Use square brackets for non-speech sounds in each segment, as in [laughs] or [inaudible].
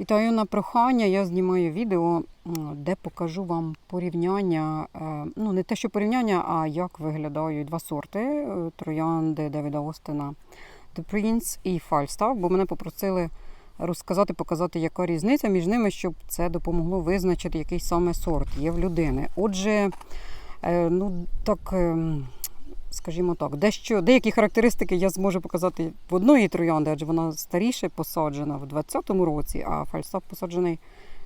Вітаю на прохання. Я знімаю відео, де покажу вам порівняння. е, Ну, не те, що порівняння, а як виглядають два сорти е, троянди Девіда Остена The Prince і Falstaff, бо мене попросили розказати, показати, яка різниця між ними, щоб це допомогло визначити, який саме сорт є в людини. Отже, е, ну так. Скажімо так, дещо деякі характеристики я зможу показати в одної троянди, адже вона старіше посаджена в 20-му році, а фальстаф посаджений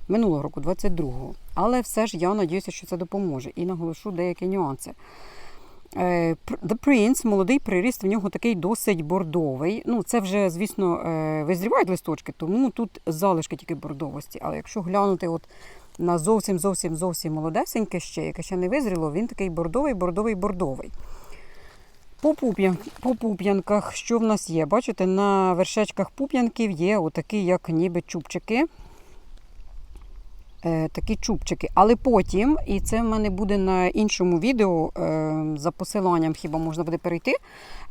минулого року, 22-го. Але все ж я надіюся, що це допоможе і наголошу деякі нюанси. Е, The Prince, молодий приріст, в нього такий досить бордовий. Ну, це вже, звісно, е, визрівають листочки, тому тут залишки тільки бордовості. Але якщо глянути от на зовсім зовсім зовсім молодесеньке ще, яке ще не визріло, він такий бордовий, бордовий, бордовий. По, пуп'ян, по пуп'янках, що в нас є? Бачите, на вершечках пуп'янків є отакі, як ніби чубчики. Е, такі чубчики. Але потім, і це в мене буде на іншому відео, е, за посиланням хіба можна буде перейти.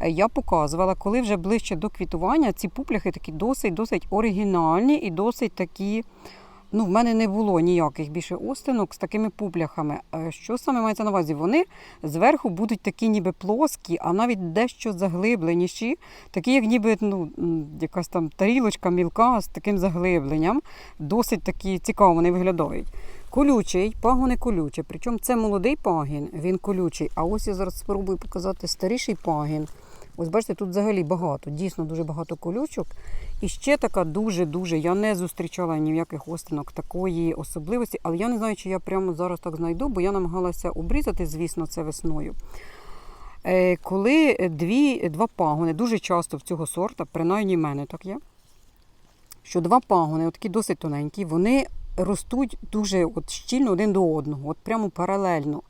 е, Я показувала, коли вже ближче до квітування, ці пупляхи такі досить досить оригінальні і досить такі. Ну, в мене не було ніяких більше остинок з такими пупляхами. Е, Що саме мається на увазі? Вони зверху будуть такі ніби плоскі, а навіть дещо заглибленіші, такі, як ніби ну, якась там тарілочка мілка з таким заглибленням. Досить такі цікаво вони виглядають. Колючий, пагони колючі. Причому це молодий пагін, він колючий. А ось я зараз спробую показати старіший пагін. Ось бачите, тут взагалі багато, дійсно дуже багато колючок. І ще така дуже-дуже, я не зустрічала ні в яких остинок такої особливості, але я не знаю, чи я прямо зараз так знайду, бо я намагалася обрізати, звісно, це весною. Е, Коли дві, два пагони, дуже часто в цього сорта, принаймні в мене так є, що два пагони, такі досить тоненькі, вони ростуть дуже от щільно один до одного, от прямо паралельно.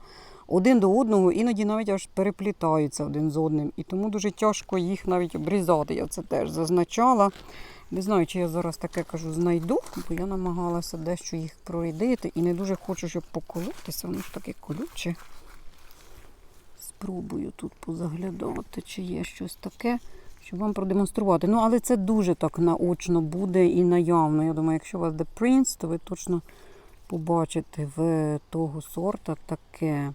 Один до одного, іноді навіть аж переплітаються один з одним. І тому дуже тяжко їх навіть обрізати. Я це теж зазначала. Не знаю, чи я зараз таке кажу знайду, бо я намагалася дещо їх пройдити і не дуже хочу, щоб поколотися. Воно ж таке колюче. Спробую тут позаглядати, чи є щось таке, щоб вам продемонструвати. Ну, але це дуже так наочно буде і наявно. Я думаю, якщо у вас The Prince, то ви точно побачите в того сорта таке.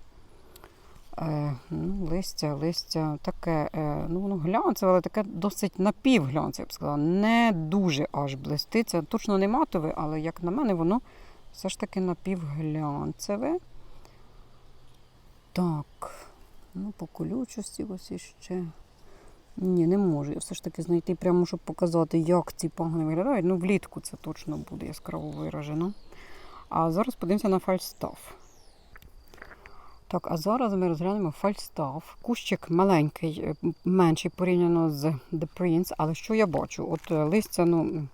Е, ну, листя, листя таке, е, ну воно глянцеве, але таке досить напівглянцеве, я б сказала. Не дуже аж блистить. Це точно не матове, але як на мене, воно все ж таки напівглянцеве. Так, ну по колючості ось іще. Ні, не можу. Я все ж таки знайти прямо, щоб показати, як ці пагони виглядають. Ну, влітку це точно буде яскраво виражено. А зараз подивимося на фальстаф. Так, а зараз ми розглянемо фальстаф. Кущик маленький, е, менший порівняно з The Prince, але що я бачу? От е, листя, ну,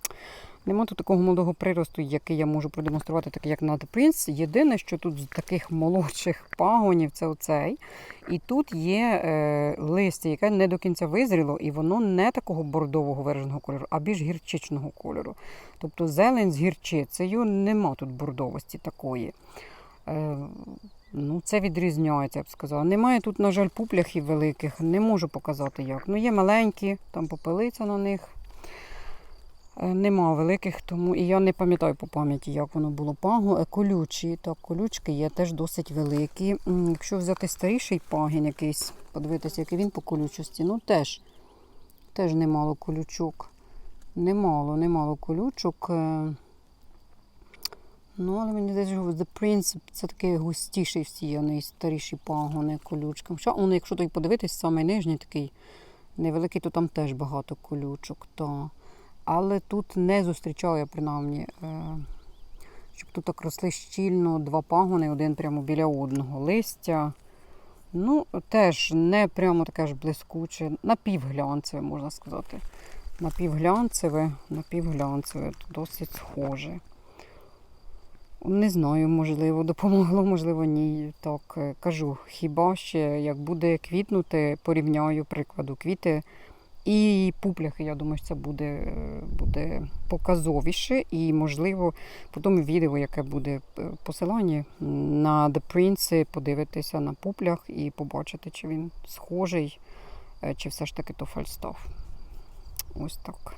нема тут такого молодого приросту, який я можу продемонструвати, такий як на The Prince. Єдине, що тут з таких молодших пагонів, це оцей. І тут є е, листя, яке не до кінця визріло, і воно не такого бордового вираженого кольору, а більш гірчичного кольору. Тобто зелень з гірчицею, нема тут бордовості такої. Е, Ну, це відрізняється, я б сказала. Немає тут, на жаль, пупляхів великих, не можу показати як. Ну, є маленькі, там попелиця на них. Е, Нема великих, тому і я не пам'ятаю по пам'яті, як воно було пагу. Е, Колючі, так, колючки є теж досить великі. Якщо взяти старіший пагін якийсь, подивитися, який він по колючості, ну теж, теж немало колючок. Немало, немало колючок. Ну, але мені що The Prince це такий густіший всіяний, старіші пагони колючкам. Хоча, он, якщо той подивитись, самий нижній такий невеликий, то там теж багато колючок. То. Але тут не зустрічала я принаймні, е, щоб тут так росли щільно два пагони, один прямо біля одного. Листя. Ну, теж не прямо таке ж блискуче, напівглянцеве, можна сказати. Напівглянцеве, напівглянцеве, досить схоже. Не знаю, можливо, [laughs] допомогло, можливо, ні. Так е, кажу, хіба ще як буде квітнути, порівняю прикладу квіти і пупляхи. Я думаю, що це буде, е, буде показовіше. І, можливо, по тому відео, яке буде е, посилання на The Prince, подивитися на пуплях і побачити, чи він схожий, чи все ж таки то фальстаф. Ось так.